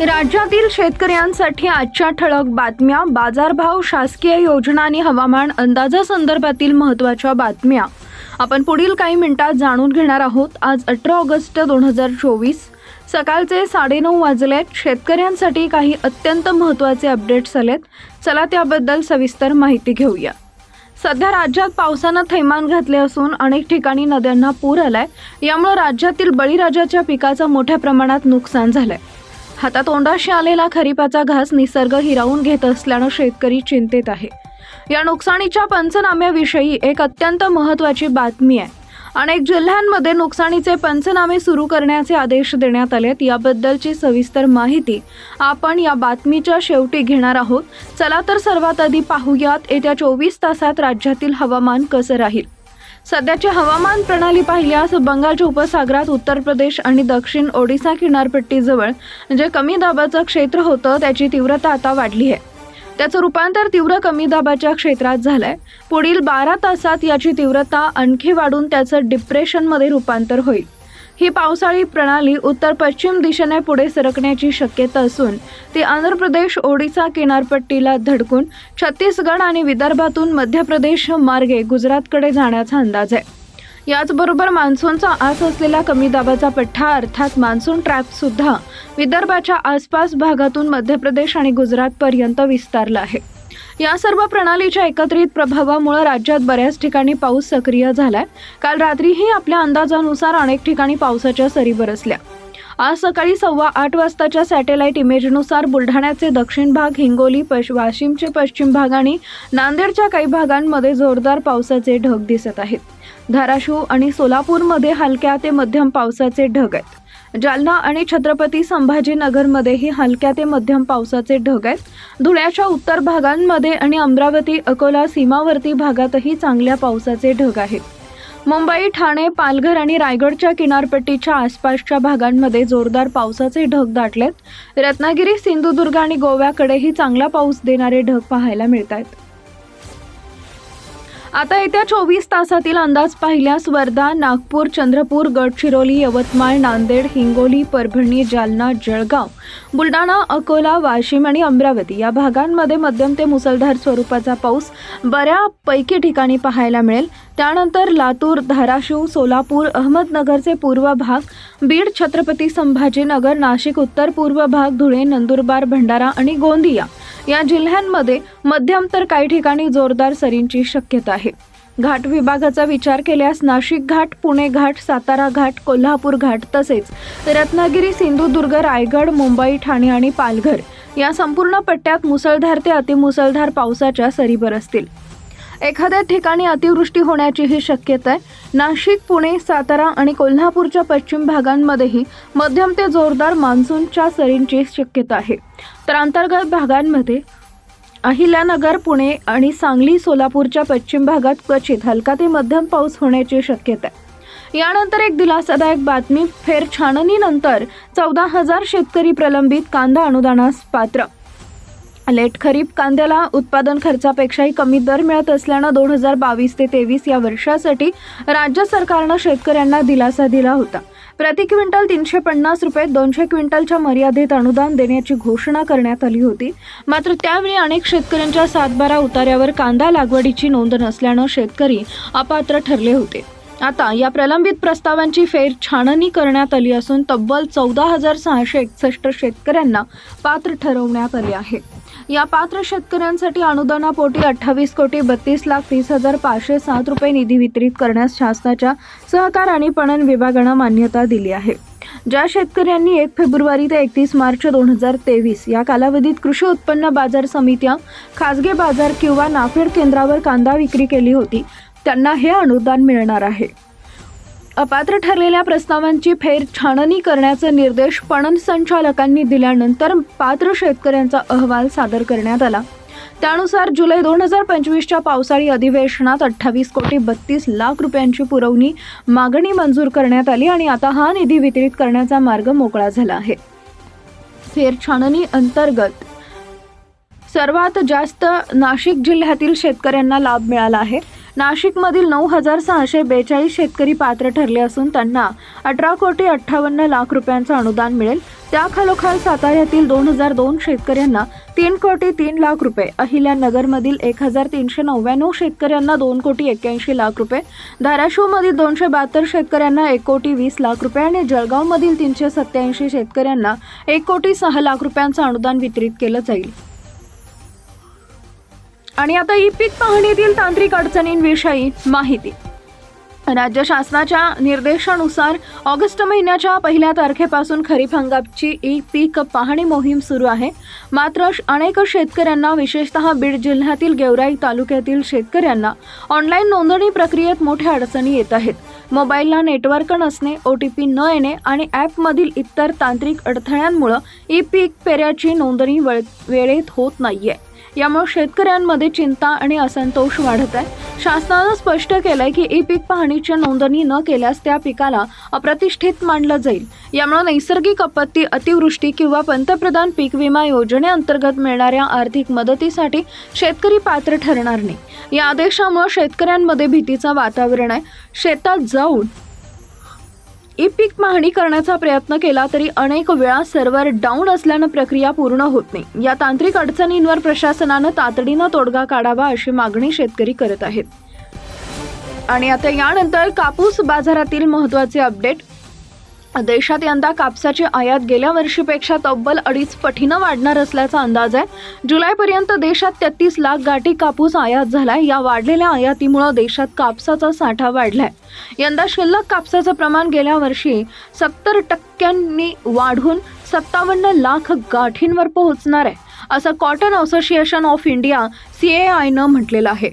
राज्यातील शेतकऱ्यांसाठी आजच्या ठळक बातम्या. बाजारभाव शासकीय योजना आणि हवामान अंदाजासंदर्भातील महत्त्वाच्या बातम्या. आपण पुढील काही मिनिटात जाणून घेणार आहोत. आज अठरा ऑगस्ट दोन हजार चोवीस. सकाळचे साडेनऊ वाजलेत. शेतकऱ्यांसाठी काही अत्यंत महत्त्वाचे अपडेट्स आलेत. चला त्याबद्दल सविस्तर माहिती घेऊया. सध्या राज्यात पावसानं थैमान घातले असून अनेक ठिकाणी नद्यांना पूर आलाय. यामुळे राज्यातील बळीराजाच्या पिकाचं मोठ्या प्रमाणात नुकसान झालंय. हातातोंडाशी आलेला खरीपाचा घास निसर्ग हिरावून घेत असल्यानं शेतकरी चिंतेत आहे. या नुकसानीच्या पंचनाम्याविषयी एक अत्यंत महत्त्वाची बातमी आहे. अनेक जिल्ह्यांमध्ये नुकसानीचे पंचनामे सुरू करण्याचे आदेश देण्यात आलेत. याबद्दलची सविस्तर माहिती आपण या बातमीच्या शेवटी घेणार आहोत. चला तर सर्वात आधी पाहूयात येत्या चोवीस तासात राज्यातील हवामान कसं राहील? सध्याची हवामान प्रणाली पाहिल्यास बंगालच्या उपसागरात उत्तर प्रदेश आणि दक्षिण ओडिसा किनारपट्टीजवळ जे कमी दाबाचं क्षेत्र होतं त्याची तीव्रता आता वाढली आहे. त्याचं रूपांतर तीव्र कमी दाबाच्या क्षेत्रात झालंय. पुढील बारा तासात याची तीव्रता आणखी वाढून त्याचं डिप्रेशनमध्ये रूपांतर होईल. ही पावसाळी प्रणाली उत्तर पश्चिम दिशेने पुढे सरकण्याची शक्यता असून ती आंध्र प्रदेश ओडिसा किनारपट्टीला धडकून छत्तीसगड आणि विदर्भातून मध्य प्रदेश मार्गे गुजरातकडे जाण्याचा अंदाज आहे. याचबरोबर मान्सूनचा आस असलेला कमी दाबाचा पठ्ठा अर्थात मान्सून ट्रॅप सुद्धा विदर्भाच्या आसपास भागातून मध्य प्रदेश आणि गुजरातपर्यंत विस्तारला आहे. या सर्व प्रणालीच्या एकत्रित प्रभावामुळे राज्यात बऱ्याच ठिकाणी पाऊस सक्रिय झालाय. काल रात्रीही आपल्या अंदाजानुसार अनेक ठिकाणी पावसाच्या सरी बरसल्या. आज सकाळी सव्वा आठ वाजताच्या सॅटेलाईट इमेजनुसार बुलढाण्याचे दक्षिण भाग हिंगोली पश वाशिमचे पश्चिम भाग आणि नांदेडच्या काही भागांमध्ये जोरदार पावसाचे ढग दिसत आहेत. धाराशिव आणि सोलापूरमध्ये हलक्या ते मध्यम पावसाचे ढग आहेत. जालना आणि छत्रपती संभाजीनगरमध्येही हलक्या ते मध्यम पावसाचे ढग आहेत. धुळ्याच्या उत्तर भागांमध्ये आणि अमरावती अकोला सीमावर्ती भागातही चांगल्या पावसाचे ढग आहेत. मुंबई ठाणे पालघर आणि रायगडच्या किनारपट्टीच्या आसपासच्या भागांमध्ये जोरदार पावसाचे ढग दाटलेत. रत्नागिरी सिंधुदुर्ग आणि गोव्याकडेही चांगला पाऊस देणारे ढग पाहायला मिळत आहेत आता येत्या चोवीस तासातील अंदाज पाहिल्यास वर्धा नागपूर चंद्रपूर गडचिरोली यवतमाळ नांदेड हिंगोली परभणी जालना जळगाव बुलढाणा अकोला वाशिम आणि अमरावती या भागांमध्ये मध्यम ते मुसळधार स्वरूपाचा पाऊस बऱ्यापैकी ठिकाणी पाहायला मिळेल. त्यानंतर लातूर धाराशिव सोलापूर अहमदनगरचे पूर्व भाग बीड छत्रपती संभाजीनगर नाशिक उत्तर पूर्व भाग धुळे नंदुरबार भंडारा आणि गोंदिया या जिल्ह्यांमध्ये मध्यम तर काही ठिकाणी जोरदार सरींची शक्यता आहे. घाट विभागाचा विचार केल्यास नाशिक घाट पुणे घाट सातारा घाट कोल्हापूर घाट तसेच रत्नागिरी सिंधुदुर्ग रायगड मुंबई ठाणे आणि पालघर या संपूर्ण पट्ट्यात मुसळधार ते अतिमुसळधार पावसाच्या सरी बरसतील एखाद्या ठिकाणी अतिवृष्टी होण्याचीही शक्यता आहे नाशिक पुणे सातारा आणि कोल्हापूरच्या पश्चिम भागांमध्येही मध्यम ते जोरदार मान्सूनच्या सरींची शक्यता आहे. तर अंतर्गत भागांमध्ये अहिल्यानगर पुणे आणि सांगली सोलापूरच्या पश्चिम भागात क्वचित हलका ते मध्यम पाऊस होण्याची शक्यता आहे. यानंतर एक दिलासादायक बातमी फेर छाननीनंतर चौदा हजार शेतकरी प्रलंबित कांदा अनुदानास पात्र. लेट खरीप कांद्याला उत्पादन खर्चापेक्षाही कमी दर मिळत असल्यानं दोन हजार बावीस ते तेवीस या वर्षासाठी राज्य सरकारनं शेतकऱ्यांना दिलासा दिला होता. प्रति क्विंटल तीनशे पन्नास रुपये दोनशे क्विंटलच्या मर्यादेत अनुदान देण्याची घोषणा करण्यात आली होती. मात्र त्यावेळी अनेक शेतकऱ्यांच्या सातबारा उतार्यावर कांदा लागवडीची नोंद नसल्यानं शेतकरी अपात्र ठरले होते. आता या प्रलंबित प्रस्तावांची फेर छाननी करण्यात आली असून तब्बल चौदा हजार सहाशे एकसष्ट शेतकऱ्यांना पात्र ठरवण्यात आले आहे. या पात्र शेतकऱ्यांसाठी अनुदानापोटी अठ्ठावीस कोटी बत्तीस लाख तीस हजार पाचशे सात रुपये निधी वितरित करण्यास शासनाच्या सहकार आणि पणन विभागानं मान्यता दिली आहे. ज्या शेतकऱ्यांनी एक फेब्रुवारी ते एकतीस मार्च दोन हजार तेवीस या कालावधीत कृषी उत्पन्न बाजार समित्या खाजगी बाजार किंवा नाफेड केंद्रावर कांदा विक्री केली होती त्यांना हे अनुदान मिळणार आहे. अपात्र ठरलेल्या प्रस्तावांची फेर छाननी करण्याचे निर्देश पणन संचालकांनी दिल्यानंतर पात्र शेतकऱ्यांचा अहवाल सादर करण्यात आला. त्यानुसार जुलै दोन हजार पंचवीसच्या पावसाळी अधिवेशनात अठ्ठावीस कोटी बत्तीस लाख रुपयांची पुरवणी मागणी मंजूर करण्यात आली आणि आता हा निधी वितरित करण्याचा मार्ग मोकळा झाला आहे. फेर छाननी अंतर्गत सर्वात जास्त नाशिक जिल्ह्यातील शेतकऱ्यांना लाभ मिळाला आहे. नाशिकमधील नऊ हजार सहाशे बेचाळीस शेतकरी पात्र ठरले असून त्यांना अठरा कोटी अठ्ठावन्न लाख रुपयांचं अनुदान मिळेल. त्याखालोखाल साताऱ्यातील दोन हजार दोन शेतकऱ्यांना तीन कोटी तीन लाख रुपये अहिल्यानगरमधील एक हजार तीनशे नव्याण्णव शेतकऱ्यांना दोन कोटी एक्क्याऐंशी लाख रुपये धाराशिवमधील दोनशे बहात्तर शेतकऱ्यांना एक कोटी वीस लाख रुपये आणि जळगावमधील तीनशे सत्याऐंशी शेतकऱ्यांना एक कोटी सहा लाख रुपयांचं अनुदान वितरित केलं जाईल. आणि आता ई पीक पाहणीतील तांत्रिक अडचणींविषयी माहिती. राज्य शासनाच्या निर्देशानुसार ऑगस्ट महिन्याच्या पहिल्या तारखेपासून खरीप हंगामची ई पीक पाहणी मोहीम सुरू आहे. मात्र श- अनेक शेतकऱ्यांना विशेषतः बीड जिल्ह्यातील गेवराई तालुक्यातील शेतकऱ्यांना ऑनलाईन नोंदणी प्रक्रियेत मोठ्या अडचणी येत आहेत. मोबाईलला नेटवर्क नसणे ओ टी पी न येणे आणि ॲपमधील इतर तांत्रिक अडथळ्यांमुळं ई पीक पेऱ्याची नोंदणी वेळ वेळेत होत नाही आहे यामुळे शेतकऱ्यांमध्ये चिंता आणि असंतोष वाढत आहे. शासनानं स्पष्ट केलंय की ई पीक पाहणीची नोंदणी न केल्यास त्या पिकाला अप्रतिष्ठित मानलं जाईल. यामुळे नैसर्गिक आपत्ती अतिवृष्टी किंवा पंतप्रधान पीक विमा योजनेअंतर्गत मिळणाऱ्या आर्थिक मदतीसाठी शेतकरी पात्र ठरणार नाही. या आदेशामुळे शेतकऱ्यांमध्ये भीतीचं वातावरण आहे. शेतात जाऊन ई पीक पाहणी करण्याचा प्रयत्न केला तरी अनेक वेळा सर्व्हर डाऊन असल्यानं प्रक्रिया पूर्ण होत नाही. या तांत्रिक अडचणींवर प्रशासनानं तातडीनं तोडगा काढावा अशी मागणी शेतकरी करत आहेत. आणि आता यानंतर कापूस बाजारातील महत्त्वाचे अपडेट. देशात यंदा कापसाची आयात गेल्या वर्षीपेक्षा तब्बल अडीच पटीनं वाढणार असल्याचा अंदाज आहे. जुलैपर्यंत देशात तेहतीस लाख गाठी कापूस आयात झालाय. या वाढलेल्या आयातीमुळे देशात कापसाचा साठा वाढलाय. यंदा शिल्लक कापसाचं प्रमाण गेल्या वर्षी सत्तर टक्क्यांनी वाढून सत्तावन्न लाख गाठींवर पोहोचणार आहे असं cotton association of India C A आयनं म्हटलेलं आहे.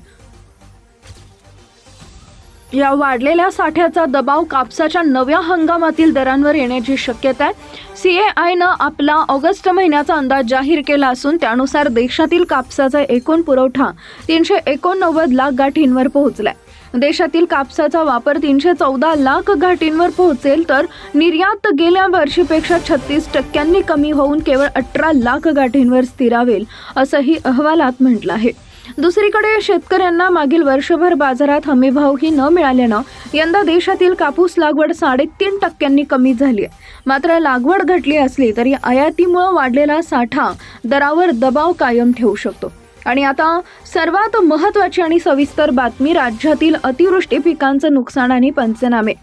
या वाढलेल्या साठ्याचा दबाव कापसाच्या नव्या हंगामातील दरांवर येण्याची शक्यता आहे. सी ए आयनं आपला ऑगस्ट महिन्याचा अंदाज जाहीर केला असून त्यानुसार देशातील कापसाचा एकूण पुरवठा तीनशे एकोणनव्वद लाख गाठींवर पोहोचलाय. देशातील कापसाचा वापर तीनशे चौदा लाख गाठींवर पोहोचेल तर निर्यात गेल्या वर्षीपेक्षा छत्तीस टक्क्यांनी कमी होऊन केवळ अठरा लाख गाठींवर स्थिरावेल असंही अहवालात म्हटलं आहे. दुसरीकडे शेतकऱ्यांना मागील वर्षभर बाजारात हमीभावही न मिळाल्यानं यंदा देशातील कापूस लागवड साडेतीन टक्क्यांनी कमी झाली आहे. मात्र लागवड घटली असली तरी आयातीमुळे वाढलेला साठा दरावर दबाव कायम ठेवू शकतो. आणि आता सर्वात महत्त्वाची आणि सविस्तर बातमी राज्यातील अतिवृष्टी पिकांचं नुकसान आणि पंचनामे.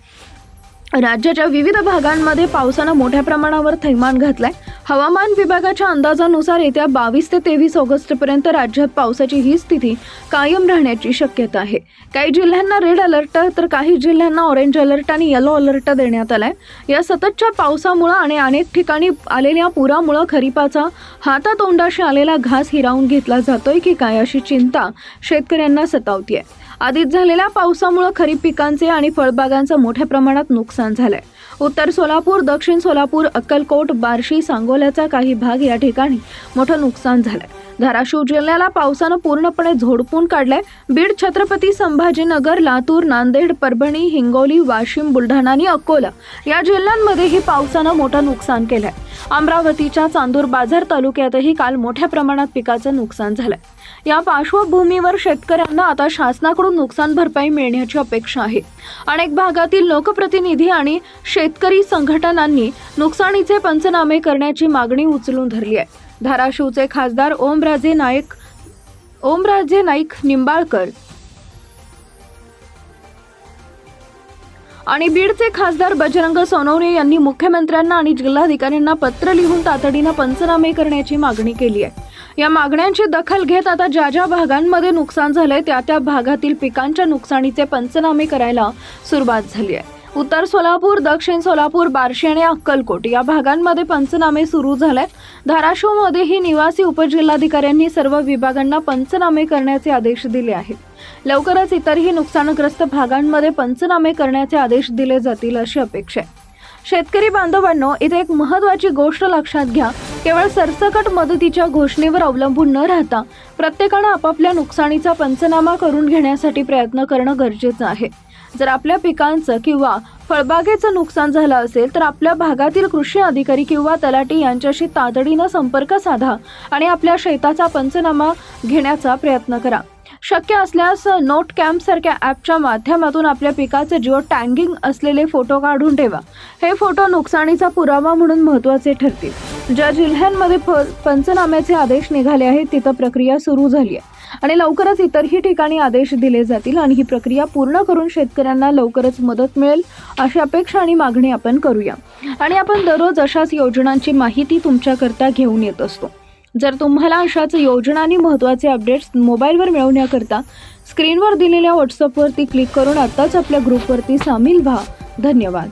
राज्याच्या विविध भागांमध्ये पावसानं मोठ्या प्रमाणावर थैमान घातलाय. हवामान विभागाच्या अंदाजानुसार येत्या बावीस ते तेवीस ऑगस्टपर्यंत राज्यात पावसाची ही स्थिती कायम राहण्याची शक्यता आहे. काही जिल्ह्यांना रेड अलर्ट तर काही जिल्ह्यांना ऑरेंज अलर्ट आणि येलो अलर्ट देण्यात आलाय. या सततच्या पावसामुळं आणि अनेक ठिकाणी आलेल्या पुरामुळं खरीपाचा हातातोंडाशी आलेला घास हिरावून घेतला जातोय की काय अशी चिंता शेतकऱ्यांना सतावतीये. आधीच झालेल्या पावसामुळे खरीप पिकांचे आणि फळबागांचं मोठ्या प्रमाणात नुकसान झालंय. उत्तर सोलापूर दक्षिण सोलापूर अक्कलकोट बार्शी सांगोल्याचा काही भाग या ठिकाणी मोठं नुकसान झालंय. धाराशिव जिल्ह्याला पावसानं पूर्णपणे झोडपून काढलंय. बीड छत्रपती संभाजीनगर लातूर नांदेड परभणी हिंगोली वाशिम बुलढाणा आणि अकोला या जिल्ह्यांमध्येही पावसानं मोठं नुकसान केलंय. अमरावतीच्या चांदूर बाजार तालुक्यातही काल मोठ्या प्रमाणात पिकाचं नुकसान झालंय. या पार्श्वभूमीवर शेतकऱ्यांना आता शासनाकडून नुकसान भरपाई मिळण्याची अपेक्षा आहे. अनेक भागातील लोकप्रतिनिधी आणि शेतकरी संघटनांनी नुकसानीचे पंचनामे करण्याची मागणी उचलून धरली आहे. धाराशिवचे खासदार ओमराजे नाईक ओमराजे नाईक निंबाळकर आणि बीडचे खासदार बजरंग सोनवणे यांनी मुख्यमंत्र्यांना आणि जिल्हाधिकाऱ्यांना पत्र लिहून तातडीनं पंचनामे करण्याची मागणी केली आहे. या मागण्यांची दखल घेत आता ज्या ज्या भागांमध्ये नुकसान झालंय त्या त्या भागातील पिकांच्या नुकसानीचे पंचनामे करायला सुरुवात झाली आहे. उत्तर सोलापूर दक्षिण सोलापूर बार्शी आणि अक्कलकोट या भागांमध्ये पंचनामे सुरू झाले धाराशिवमध्येही निवासी उपजिल्हाधिकाऱ्यांनी सर्व विभागांना पंचनामे करण्याचे आदेश दिले आहेत. लवकरच इतरही नुकसानग्रस्त भागांमध्ये पंचनामे करण्याचे आदेश दिले जातील अशी अपेक्षा आहे. शेतकरी बांधवांनो इथे एक महत्वाची गोष्ट लक्षात घ्या. केवळ सरसकट मदतीच्या घोषणेवर अवलंबून न राहता प्रत्येकानं आपापल्या नुकसानीचा पंचनामा करून घेण्यासाठी प्रयत्न करणं गरजेचं आहे. जर आपल्या पिकांचं किंवा फळबागेचं नुकसान झालं असेल तर आपल्या भागातील कृषी अधिकारी किंवा तलाठी यांच्याशी तातडीनं संपर्क साधा आणि आपल्या शेताचा पंचनामा घेण्याचा प्रयत्न करा. शक्य असल्यास नोट कॅम्प सारख्या ॲपच्या माध्यमातून आपल्या पिकाचे जिओ टँगिंग असलेले फोटो काढून ठेवा. हे फोटो नुकसानीचा पुरावा म्हणून महत्त्वाचे ठरतील. ज्या जिल्ह्यांमध्ये प पंचनाम्याचे आदेश निघाले आहेत तिथं प्रक्रिया सुरू झाली आहे. आणि लवकरच इतरही ठिकाणी आदेश दिले जातील आणि ही प्रक्रिया पूर्ण करून शेतकऱ्यांना लवकरच मदत मिळेल अशी अपेक्षा आणि मागणी आपण करूया. आणि आपण दररोज अशाच योजनांची माहिती तुमच्याकरता घेऊन येत असतो. जर तुम्हाला अशाच योजना आणि महत्त्वाचे अपडेट्स मोबाईलवर मिळवण्याकरता स्क्रीनवर दिलेल्या व्हॉट्सअपवरती क्लिक करून आत्ताच आपल्या ग्रुपवरती सामील व्हा. धन्यवाद.